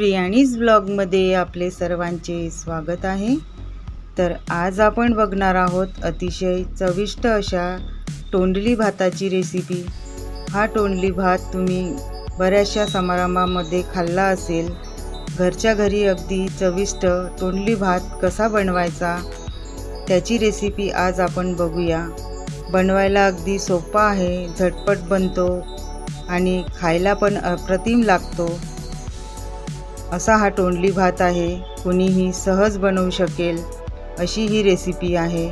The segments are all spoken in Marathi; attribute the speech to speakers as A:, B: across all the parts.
A: प्रियाणीज ब्लॉगमध्ये आपले सर्वांचे स्वागत आहे. तर आज आपण बघणार आहोत अतिशय चविष्ट अशा तोंडली भाताची रेसिपी हा तोंडली भात तुम्ही बऱ्याचशा समारंभामध्ये खाल्ला असेल. घरच्या घरी अगदी चविष्ट तोंडली भात कसा बनवायचा त्याची रेसिपी आज आपण बघूया. बनवायला अगदी सोपा आहे झटपट बनतो आणि खायला पण अप्रतिम लागतो. असा हा तोंडली भात आहे कुणीही सहज बनवू शकेल अशी ही रेसिपी आहे.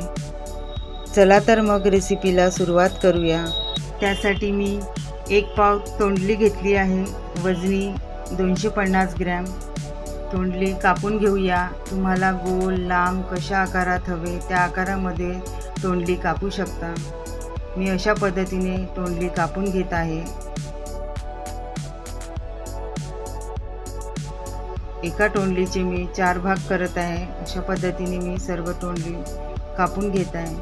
A: चला तर मग रेसिपीला सुरुवात करूया. त्यासाठी मी एक पाव तोंडली घेतली आहे वजनी दोनशे पन्नास ग्रॅम. तोंडली कापून घेऊया. तुम्हाला गोल लांब कशा आकारात हवे त्या आकारामध्ये तोंडली कापू शकता. मी अशा पद्धतीने तोंडली कापून घेत आहे. एका तोंडलीचे मी चार भाग करत आहे. अशा पद्धतीने मी सर्व तोंडली कापून घेत आहे.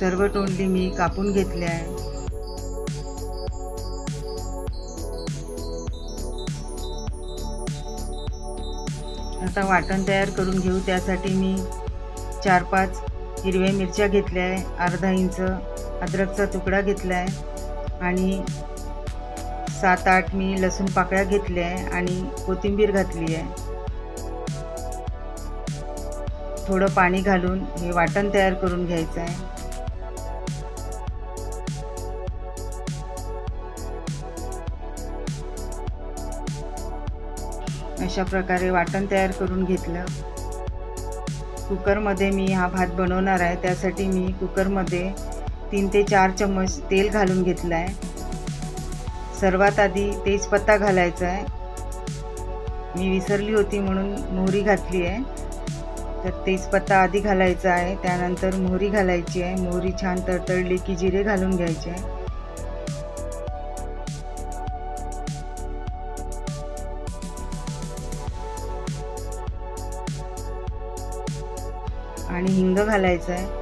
A: सर्व तोंडली मी कापून घेतले आहे. आता वाटण तयार करून घेऊ. त्यासाठी मी चार पाच हिरव्या मिरच्या घेतल्या आहे. अर्धा इंच अद्रकचा तुकडा घेतला आहे. आणि सात आठ मी लसूण पाकळ्या घेतल्या आहे आणि कोथिंबीर घातली आहे. थोडं पाणी घालून हे वाटण तयार करून घ्यायचं आहे. अशा प्रकारे वाटण तयार करून घेतलं. कुकरमध्ये मी हा भात बनवणार आहे. त्यासाठी मी कुकरमध्ये तीन ते चार चम्मच तेल घालून घेतलं आहे. सर्वात आधी तेजपत्ता घालायचा आहे. मी विसरली होती म्हणून मोहरी घातली आहे. तर तेजपत्ता आधी घालायचा आहे. त्यानंतर मोहरी घालायची आहे. मोहरी छान तडतडली की जिरे घालून घ्यायचे. आहे आणि हिंग घालायचं आहे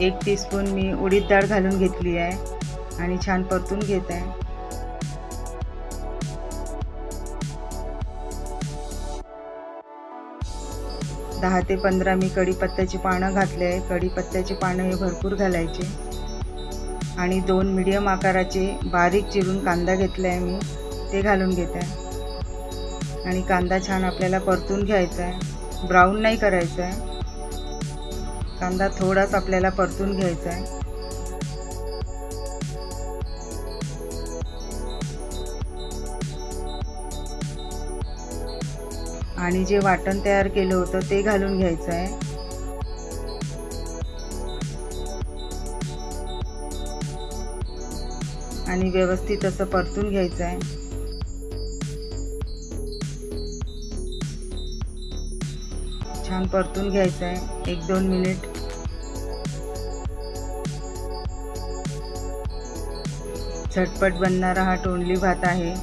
A: एक टीस्पून मी उडीद डाळ घालून घेतली आहे आणि छान परतून घेत आहे. दहा ते पंधरा मी कढीपत्त्याची पानं घातले आहे. कढीपत्त्याची पानं हे भरपूर घालायचे. आणि दोन मिडियम आकाराचे बारीक चिरून कांदा घेतला आहे मी. ते घालून घेत आहे. आणि कांदा छान आपल्याला परतून घ्यायचा आहे ब्राऊन नाही करायचा आहे कांदा थोडाच आपल्याला परतून घ्यायचा आहे आणि जे वाटण तयार केलं होतं ते घालून घ्यायचं आहे आणि व्यवस्थित असं परतून घ्यायचं आहे छान परतून घ्यायचं आहे एक दोन मिनिट. झटपट बनणारा हा तोंडली भात आहे.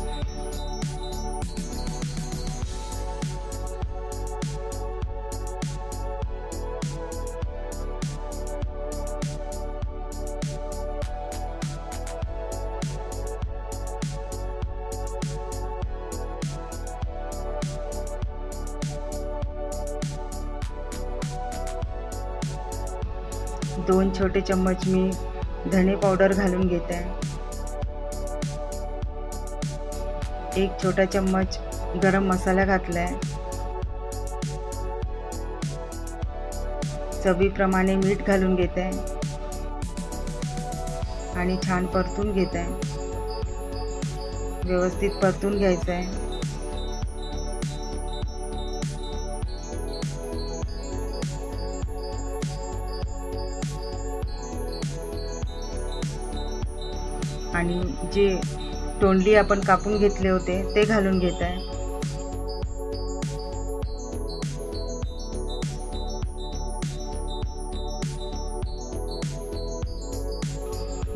A: दोन छोटे चम्मच मी धणे पावडर घालून घेत. आहे एक छोटा चम्मच गरम मसाला घातला आहे चवीप्रमाणे मीठ घालून घेत. आहे आणि छान परतून घेत. आहे व्यवस्थित परतून घ्यायचं आहे आणि जे तोंडली आपण कापून घेतले होते ते घालून घेत आहे.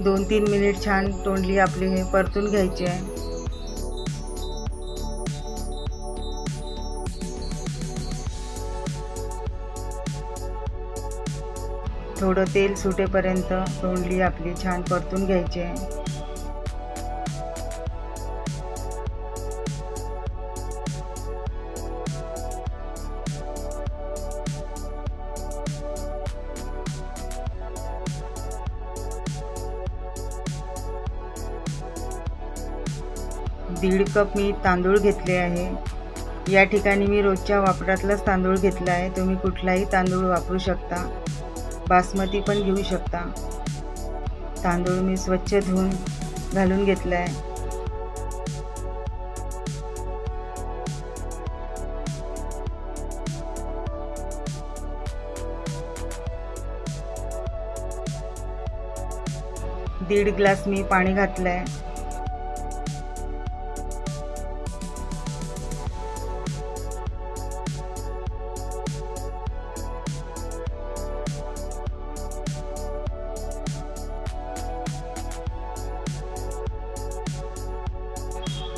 A: दोन तीन मिनिट छान तोंडली आपली हे परतून घ्यायची आहे. थोडं तेल सुटेपर्यंत तोंडली आपली छान परतून घ्यायची आहे. दीड कप मी तांदूळ घेतले आहे. या ठिकाणी मी रोजच्या वापरातलाच तांदूळ घेतला आहे. तुम्ही कुठलाही तांदूळ वापरू शकता. बासमती पण घेऊ शकता. तांदूळ मी स्वच्छ धुवून घालून घेतला आहे. दीड ग्लास मी पाणी घातलं आहे.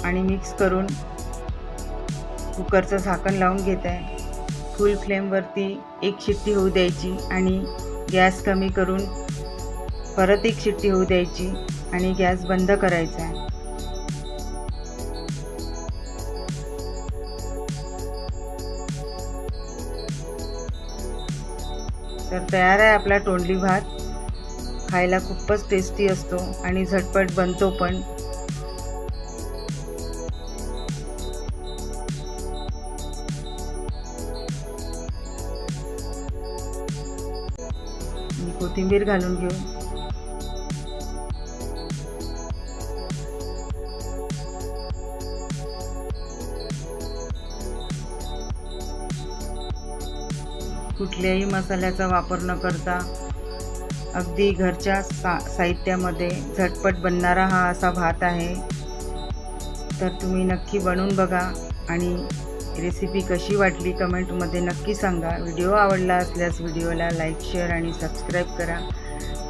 A: आणि मिक्स करून कुकरचं झाकण लावून घेत आहे. फुल फ्लेमवरती एक शिट्टी होऊ द्यायची आणि गॅस कमी करून परत एक शिट्टी होऊ द्यायची आणि गॅस बंद करायचा आहे. तर तयार आहे आपला तोंडली भात. खायला खूपच टेस्टी असतो आणि झटपट बनतो पण. कोथिंबीर घालून घेऊ. कुठल्याही मसाल्याचा वापर न करता अगदी घरच्या सा साहित्यामध्ये झटपट बनणारा हा असा भात आहे. तर तुम्ही नक्की बनवून बघा आणि रेसिपी कशी वाटली कमेंटमध्ये नक्की सांगा. व्हिडिओ आवडला असल्यास व्हिडिओला लाईक शेअर आणि सबस्क्राईब करा.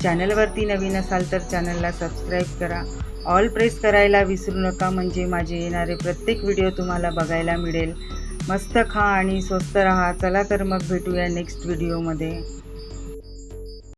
A: चॅनलवरती नवीन असाल तर चॅनलला सबस्क्राईब करा. ऑल प्रेस करायला विसरू नका म्हणजे माझे येणारे प्रत्येक व्हिडिओ तुम्हाला बघायला मिळेल. मस्त खा आणि स्वस्त रहा. चला तर मग भेटूया नेक्स्ट व्हिडिओमध्ये.